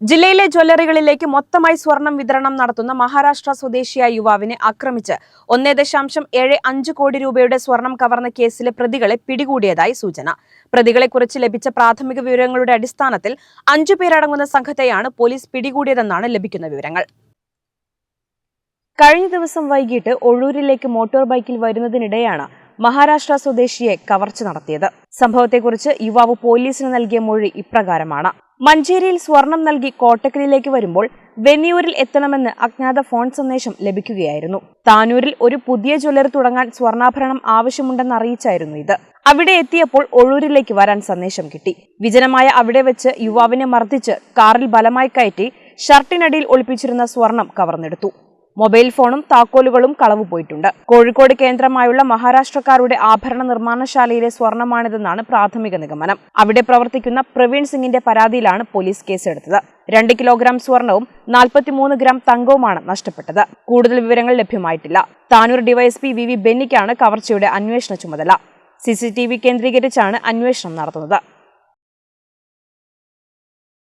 ജില്ലയിലെ ജ്വല്ലറികളിലേക്ക് മൊത്തമായി സ്വർണം വിതരണം നടത്തുന്ന മഹാരാഷ്ട്ര സ്വദേശിയായ യുവാവിനെ ആക്രമിച്ച് ഒന്നേ ദശാംശം ഏഴ് അഞ്ച് കോടി രൂപയുടെ സ്വർണം കവർന്ന കേസിലെ പ്രതികളെ പിടികൂടിയതായി സൂചന. പ്രതികളെക്കുറിച്ച് ലഭിച്ച പ്രാഥമിക വിവരങ്ങളുടെ അടിസ്ഥാനത്തിൽ അഞ്ചു പേരടങ്ങുന്ന സംഘത്തെയാണ് പോലീസ് പിടികൂടിയതെന്നാണ് ലഭിക്കുന്ന വിവരങ്ങൾ. കഴിഞ്ഞ ദിവസം വൈകിട്ട് ഒഴൂരിലേക്ക് മോട്ടോർ ബൈക്കിൽ വരുന്നതിനിടെയാണ് മഹാരാഷ്ട്ര സ്വദേശിയെ കവർച്ച നടത്തിയത്. സംഭവത്തെക്കുറിച്ച് യുവാവ് പോലീസിന് നൽകിയ മൊഴി ഇപ്രകാരമാണ്. മഞ്ചേരിയിൽ സ്വർണം നൽകി കോട്ടക്കലിലേക്ക് വരുമ്പോൾ വെന്നിയൂരിൽ എത്തണമെന്ന് അജ്ഞാത ഫോൺ സന്ദേശം ലഭിക്കുകയായിരുന്നു. താനൂരിൽ ഒരു പുതിയ ജ്വല്ലറി തുടങ്ങാൻ സ്വർണാഭരണം ആവശ്യമുണ്ടെന്ന് അറിയിച്ചായിരുന്നു ഇത്. അവിടെ എത്തിയപ്പോൾ ഒഴൂരിലേക്ക് വരാൻ സന്ദേശം കിട്ടി. വിജനമായ അവിടെ വെച്ച് യുവാവിനെ മർദ്ദിച്ച് കാറിൽ ബലമായി കയറ്റി ഷർട്ടിനടിയിൽ ഒളിപ്പിച്ചിരുന്ന സ്വർണം കവർന്നെടുത്തു. മൊബൈൽ ഫോണും താക്കോലുകളും കളവുപോയിട്ടുണ്ട് കോഴിക്കോട് കേന്ദ്രമായുള്ള മഹാരാഷ്ട്രക്കാരുടെ ആഭരണ നിർമ്മാണശാലയിലെ സ്വർണമാണിതെന്നാണ് പ്രാഥമിക നിഗമനം. അവിടെ പ്രവർത്തിക്കുന്ന പ്രവീൺ സിംഗിന്റെ പരാതിയിലാണ് പോലീസ് കേസെടുത്തത്. രണ്ട് കിലോഗ്രാം സ്വർണവും നാൽപ്പത്തിമൂന്ന് ഗ്രാം തങ്കവുമാണ് നഷ്ടപ്പെട്ടത്. കൂടുതൽ വിവരങ്ങൾ ലഭ്യമായിട്ടില്ല. താനൂർ ഡിവൈഎസ്പി വി വി ബെന്നിക്കാണ് കവർച്ചയുടെ അന്വേഷണ ചുമതല. സിസിടിവി കേന്ദ്രീകരിച്ചാണ് അന്വേഷണം നടത്തുന്നത്.